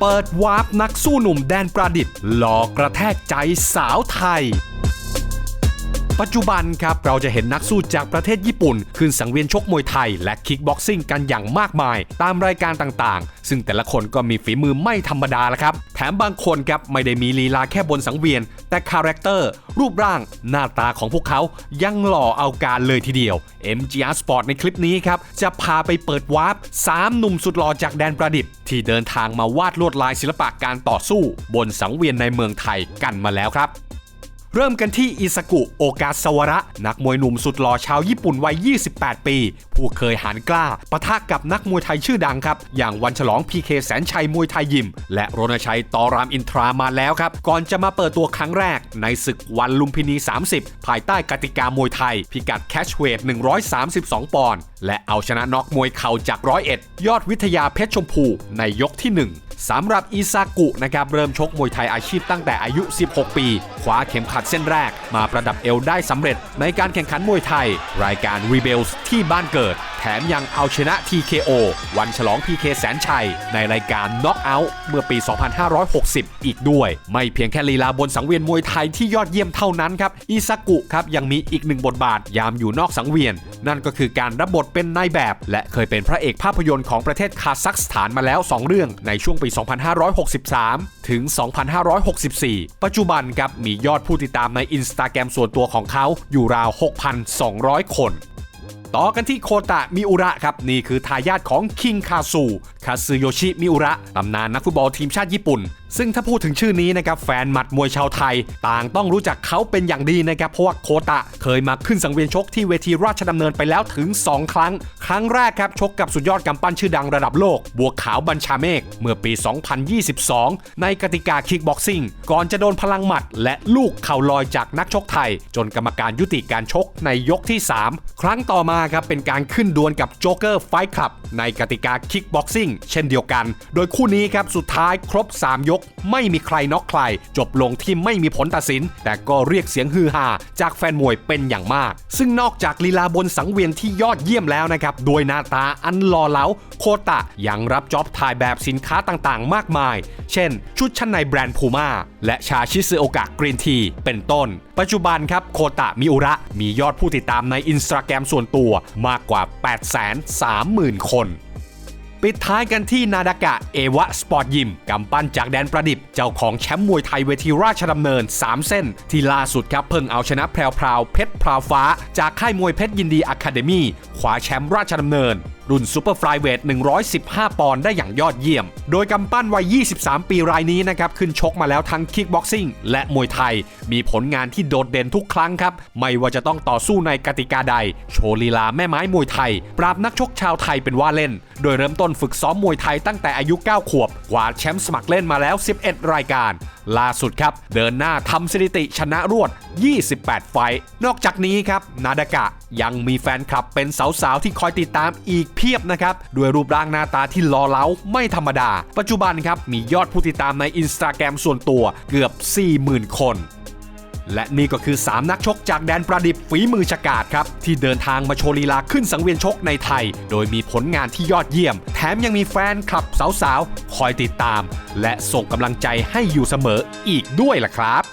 เปิดวาร์ปนักสู้หนุ่มแดนประดิษฐ์หลอกกระแทกใจสาวไทย ปัจจุบันครับเราจะเห็นนักสู้จากประเทศญี่ปุ่น ขึ้นสังเวียนชกมวยไทย และคิกบ็อกซิ่งกันอย่างมากมาย ตามรายการต่างๆ ซึ่งแต่ละคนก็มีฝีมือไม่ธรรมดาละครับ แถมบางคนครับไม่ได้มีลีลาแค่บนสังเวียน แต่คาแรคเตอร์รูปร่างหน้าตาของพวกเขายังหล่อเอาการเลยทีเดียว MGR Sport ในคลิปนี้ครับจะพาไปเปิดวาร์ป3หนุ่มสุดหล่อจากแดนประดิษฐ์ที่เดินทางมาวาดลวดลายศิลปะการต่อสู้ บนสังเวียนในเมืองไทยกันมาแล้วครับ เริ่มกันที่อิสกุโอกาสวระ นักมวยหนุ่มสุดหล่อชาวญี่ปุ่นวัย 28 ปี ผู้เคยหันกล้าปะทะกับนักมวยไทยชื่อดังครับ อย่างวันฉลองพีเคแสนชัยมวยไทยยิม และรณชัยตอรามอินทรามาแล้วครับ ก่อนจะมาเปิดตัวครั้งแรก ในศึกวันลุมพินี 30 ภายใต้กติกามวยไทย พิกัดแคชเวท 132 ปอนด์และเอาชนะน็อกมวยเข่าจากร้อยเอ็ดยอดวิทยาเพชรชมพูในยกที่ 1 สำหรับอิซากุนะครับเริ่มชกมวยไทยอาชีพตั้งแต่อายุ 16 ปีคว้าเข็มขัดเส้นแรกมาประดับเอวได้สำเร็จในการแข่งขันมวยไทย รายการ Rebels ที่บ้านเกิดแถมยังเอาชนะ TKO วันฉลอง PK แสนชัย ในรายการ Knockout เมื่อปี 2560 อีกด้วย ไม่เพียงแค่ลีลาบนสังเวียนมวยไทยที่ยอดเยี่ยมเท่านั้นครับ อิซากุครับยังมีอีกหนึ่งบทบาทยามอยู่นอกสังเวียน นั่นก็คือการรับบทเป็นนายแบบ และเคยเป็นพระเอกภาพยนตร์ของประเทศคาซัคสถานมาแล้ว 2 เรื่องในช่วงปี 2563 ถึง 2564 ปัจจุบันครับมียอดผู้ติดตามในอินสตาแกรมส่วนตัวของเขาอยู่ราว 6,200 คน ต่อกันที่โคตะมิอุระครับ นี่คือทายาทของคิงคาซูคาซึโยชิมิอุระตำนานนักฟุตบอลทีมชาติญี่ปุ่น ซึ่งถ้าพูดถึงชื่อนี้นะครับ แฟนหมัดมวยชาวไทย ต่างต้องรู้จักเขาเป็นอย่างดีนะครับ เพราะว่าโคตะเคยมาขึ้นสังเวียนชกที่เวทีราชดำเนินไปแล้วถึง 2 ครั้ง ครั้งแรกครับชกกับสุดยอดกำปั้นชื่อดังระดับโลก บัวขาวบัญชาเมฆเมื่อปี 2022 ในกติกาคิกบ็อกซิ่งก่อนจะโดนพลังหมัด และลูกเข่าลอยจากนักชกไทย จนกรรมการยุติการชกในยกที่ 3 ครั้งต่อมาครับเป็นการขึ้นดวลกับโจ๊กเกอร์ไฟท์คลับ ในกติกาคิกบ็อกซิ่งเช่นเดียวกัน โดยคู่นี้ครับสุดท้ายครบ 3 ยก ไม่มีใครน็อกใคร จบลงที่ไม่มีผลตัดสิน แต่ก็เรียกเสียงฮือฮาจากแฟนมวยเป็นอย่างมาก ซึ่งนอกจากลีลาบนสังเวียนที่ยอดเยี่ยมแล้วนะครับโดยหน้าตาอันหล่อเหลาโคตะยังรับจ็อบถ่ายแบบสินค้าต่างๆ มากมาย เช่น ชุดชั้นในแบรนด์พูม่าและชาชิซึโอกะกรีนที เป็นต้น ปัจจุบันครับโคตะมิอุระมียอดผู้ติดตามในอินสตาแกรมส่วนตัวมากกว่า 830,000 คน ปิดท้ายกันที่นาดากะเอวะสปอร์ตยิมกำปั้นจากแดนประดิษฐ์เจ้าของแชมป์มวยไทยเวทีราชดำเนิน 3 เส้น ที่ล่าสุดครับเพิ่งเอาชนะแพรวพราวเพชรพราวฟ้า จากค่ายมวยเพชรยินดีอะคาเดมี่คว้าแชมป์ราชดำเนิน รุ่นซูเปอร์ฟลายเวท115 ปอนด์ได้อย่างยอดเยี่ยม โดยกำปั้นวัย 23 ปีรายนี้นะครับขึ้นชกมาแล้วทั้งคิกบ็อกซิ่งและมวยไทย มีผลงานที่โดดเด่นทุกครั้งครับ ไม่ว่าจะต้องต่อสู้ในกติกาใด โชว์ลีลาแม่ไม้มวยไทย ปราบนักชกชาวไทยเป็นว่าเล่น โดยเริ่มต้นฝึกซ้อมมวยไทยตั้งแต่อายุ 9 ขวบกวาดแชมป์สมัครเล่นมาแล้ว 11 รายการ ล่าสุดครับ เดินหน้าทำสถิติชนะรวด 28 ไฟต์นอกจากนี้ครับ นาดากะยังมีแฟนคลับเป็นสาวๆ ที่คอยติดตามอีกเพียบนะครับ ด้วยรูปร่างหน้าตาที่ล่อเล้าไม่ธรรมดา ปัจจุบันครับ มียอดผู้ติดตามในอินสตาแกรมส่วนตัวเกือบ 40,000 คน และนี่ก็คือ 3 นักชกจากแดนประดิบฝีมือฉกาดครับ ที่เดินทางมาโชว์ลีลาขึ้นสังเวียนชกในไทย โดยมีผลงานที่ยอดเยี่ยม แถมยังมีแฟนคลับสาวๆ คอยติดตาม และส่งกำลังใจให้อยู่เสมออีกด้วยล่ะครับ